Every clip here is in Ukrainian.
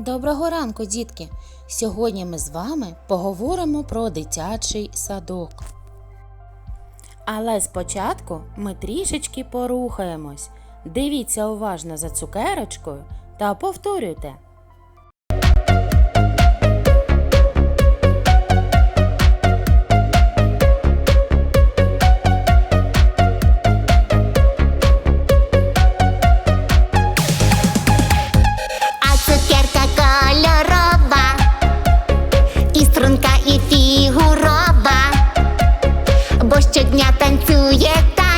Доброго ранку, дітки! Сьогодні ми з вами поговоримо про дитячий садок. Але спочатку ми трішечки порухаємось. Дивіться уважно за цукерочкою та повторюйте. танцює танці,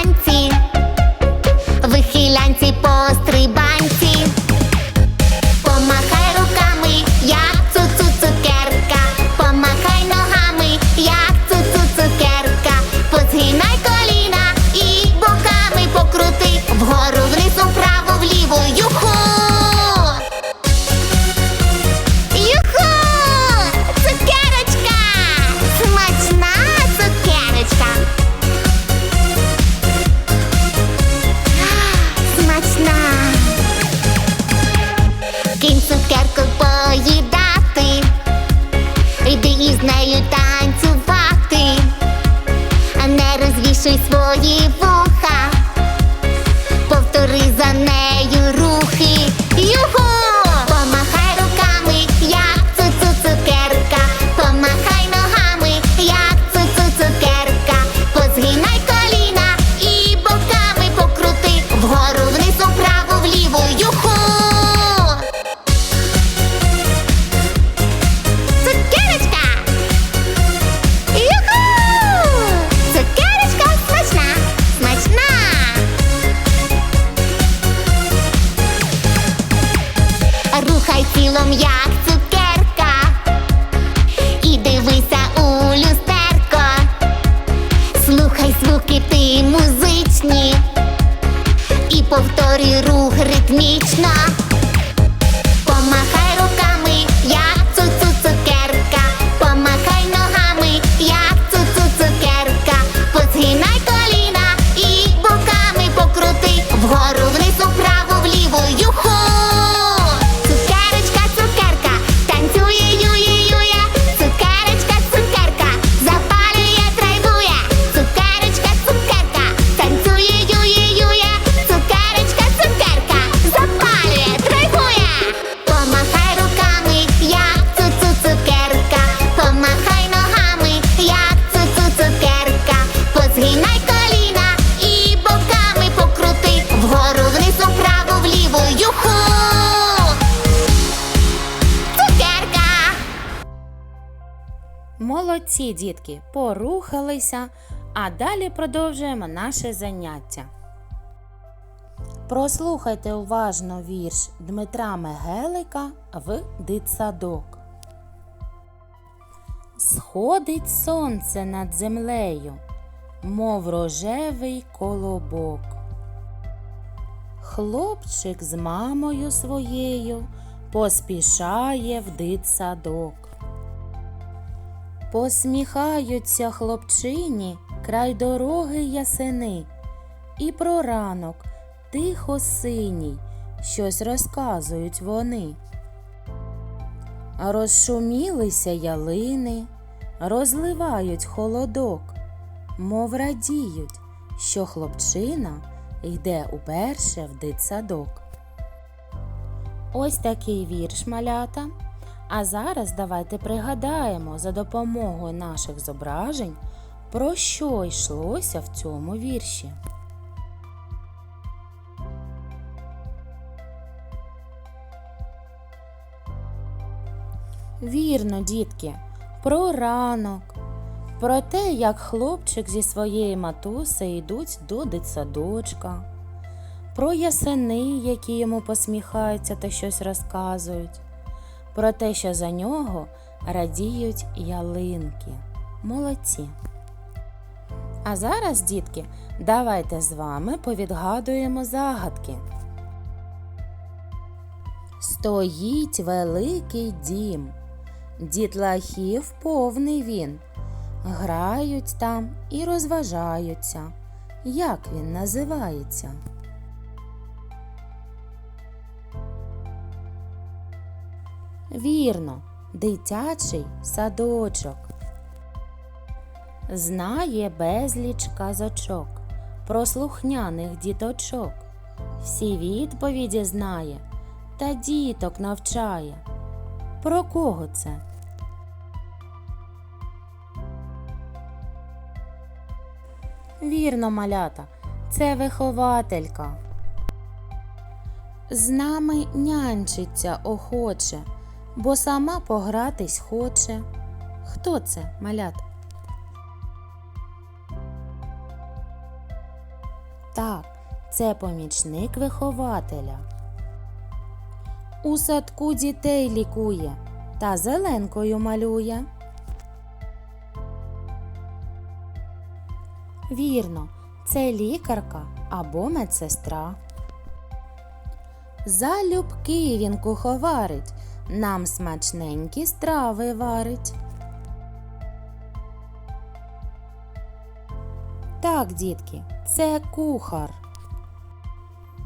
як цукерка, і дивися у люстерко. Слухай звуки ти музичні, і повторюй рух ритмічно. Помахай Молодці, дітки, порухалися, а далі продовжуємо наше заняття. Прослухайте уважно вірш Дмитра Мегелика в дитсадок. Сходить сонце над землею, мов рожевий колобок. Хлопчик з мамою своєю поспішає в дитсадок. Посміхаються хлопчині край дороги ясени, і про ранок тихо синій щось розказують вони. Розшумілися ялини, розливають холодок, мов радіють, що хлопчина йде уперше в дитсадок. Ось такий вірш малята. А зараз давайте пригадаємо за допомогою наших зображень, про що йшлося в цьому вірші. Вірно, дітки, про ранок, про те, як хлопчик зі своєю матусею йдуть до дитсадочка, про ясени, які йому посміхаються та щось розказують, про те, що за нього радіють ялинки. Молодці. А зараз, дітки, давайте з вами повідгадуємо загадки. Стоїть великий дім, дітлахів повний він. Грають там і розважаються. Як він називається? Вірно, дитячий садочок. Знає безліч казочок про слухняних діточок. Всі відповіді знає та діток навчає. Про кого це? Вірно, малята, це вихователька. З нами нянчиться охоче, бо сама погратись хоче. Хто це, малята? Так, це помічник вихователя. У садку дітей лікує та зеленкою малює. Вірно, це лікарка або медсестра. Залюбки він куховарить, нам смачненькі страви варить. Так, дітки, це кухар.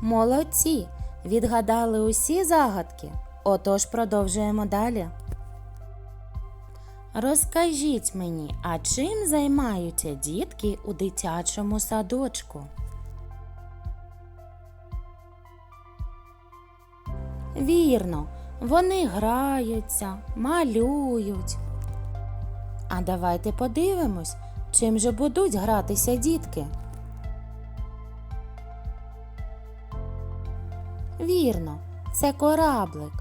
Молодці! Відгадали усі загадки. Отож продовжуємо далі. Розкажіть мені, а чим займаються дітки у дитячому садочку? Вірно, вони граються, малюють. А давайте подивимось, чим же будуть гратися дітки. Вірно, це кораблик.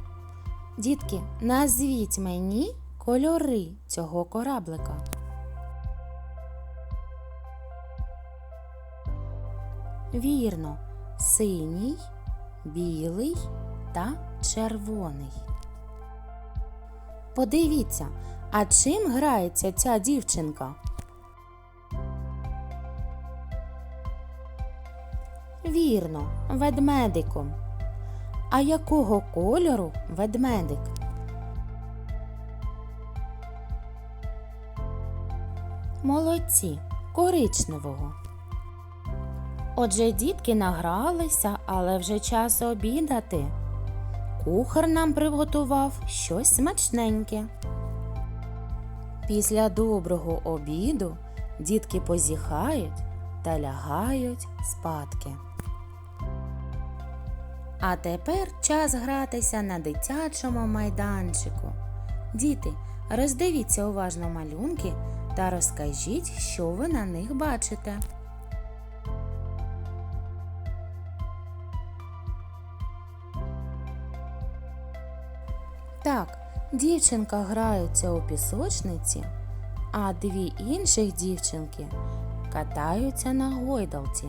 Дітки, назвіть мені кольори цього кораблика. Вірно, синій, білий та червоний. Подивіться, а чим грається ця дівчинка? Вірно, ведмедиком. А якого кольору ведмедик? Молодці, коричневого. Отже, дітки награлися, але вже час обідати. Кухар нам приготував щось смачненьке. Після доброго обіду дітки позіхають та лягають спадки. А тепер час гратися на дитячому майданчику. Діти, роздивіться уважно малюнки та розкажіть, що ви на них бачите. Так, дівчинка грається у пісочниці, а дві інших дівчинки катаються на гойдалці.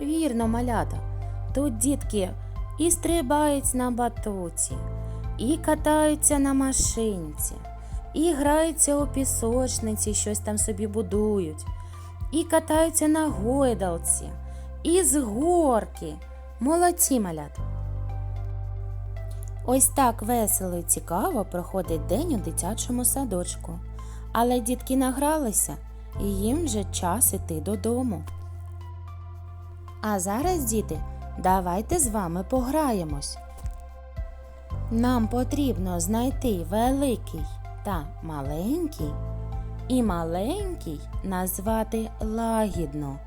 Вірно, малята. Тут дітки і стрибають на батуті, і катаються на машинці, і граються у пісочниці, щось там собі будують, і катаються на гойдалці, і з горки. Молодці малята. Ось так весело і цікаво проходить день у дитячому садочку. Але дітки награлися, і їм вже час іти додому. А зараз, діти, давайте з вами пограємось. Нам потрібно знайти великий та маленький, і маленький назвати лагідно.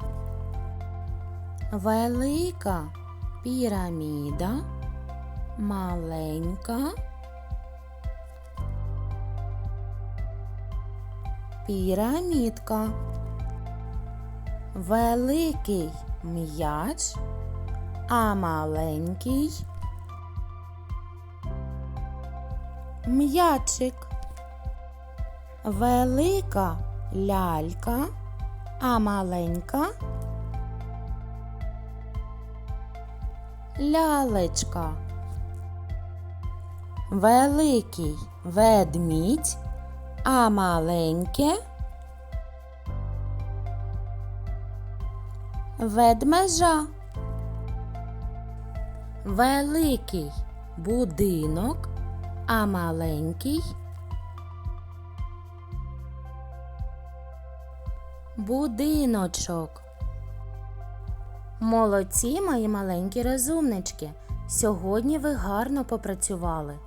Велика піраміда, маленька пірамідка. Великий м'яч, а маленький м'ячик. Велика лялька, а маленька лялечка. Великий ведмідь, а маленьке ведмежа. Великий будинок, а маленький Будиночок. Молодці, мої маленькі розумнички. Сьогодні ви гарно попрацювали.